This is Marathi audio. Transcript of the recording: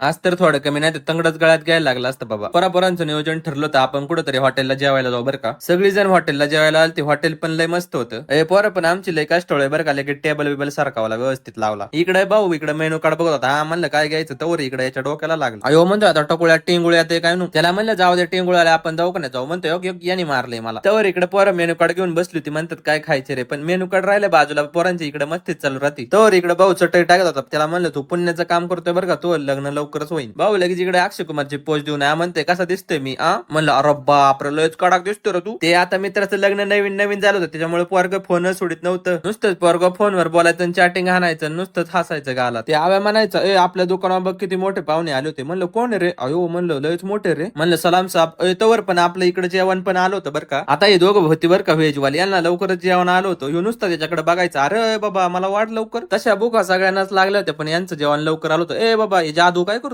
आज तर थोडं कमी नाही तर तंगडच गळ्यात घ्यायला लागला असतं बाबा. परापरांचं नियोजन ठरलं तर आपण कुठंतरी हॉटेलला जेवायला जाऊ बरं का? सगळी जण हॉटेलला जेवायला आली ते हॉटेल पण लय मस्त होतं. ए पोरं पण आमची लय कष्टोळ आहे बरं का लगेच टेबल बिबल सारखावाला व्यवस्थित लावला. इकडे भाऊ इकडे मेनू कार्ड बघत होता. हा म्हणलं काय घ्यायचं? तर इकडे याच्या डोक्याला लागलं. अयो म्हणतो आता टोकुळ्या टिंगुळ्या ते काय नु त्याला म्हणलं जाऊ दे टिंगुळ्याला आपण जाऊ का नाही? जाऊ म्हणतो "योग, याने मारले मला. तर इकडे पोरं मेनू कार्ड घेऊन बसली होती म्हणतात काय खायचे रे? पण मेनू कार्ड राहिले बाजूला पोरांची इकडे मस्तीच चालू राहते. तर इकडे भाऊ चटई टाकत होता. त्याला म्हणलं तू पुण्याचं काम करतोय बरं का? तो लग्न लवकरच होईल भाऊ लगेच इकडे अक्षय कुमारची पोस्ट देऊन या. म्हणते कसा दिसतोय मी आ? म्हणलं अरे बापरे लयच कडक दिसतो रे तू. ते आता मित्राचं लग्न नवीन नवीन झालं होतं. त्याच्यामुळे पोरग फोन सोडित नव्हतं. नुसतंच पोरग फोनवर बोलायचं चॅटिंग हाणायचं नुसतंच हसायचं गाला ते आव्या म्हणायचं ए आपल्या दुकानावर बघ किती मोठे पाहुणे आले होते. म्हणलं कोण रे? अयो म्हणलं लयच मोठे रे. म्हणलं सलाम साहेब ए, तवर पण आपलं इकडे जेवण पण आलं होतं बरं का? आता हे दोघं होती बरं का व्हेजवाली यांना लवकरच जेवण आलं होतं. ह्यो नुसतं त्याच्याकडे बघायचं. अरे बाबा मला वाट लवकर. तशा बुका सगळ्यांनाच लागल्या होत्या पण यांचं जेवण लवकर आलं होतं. ए बाबा हे जादू काय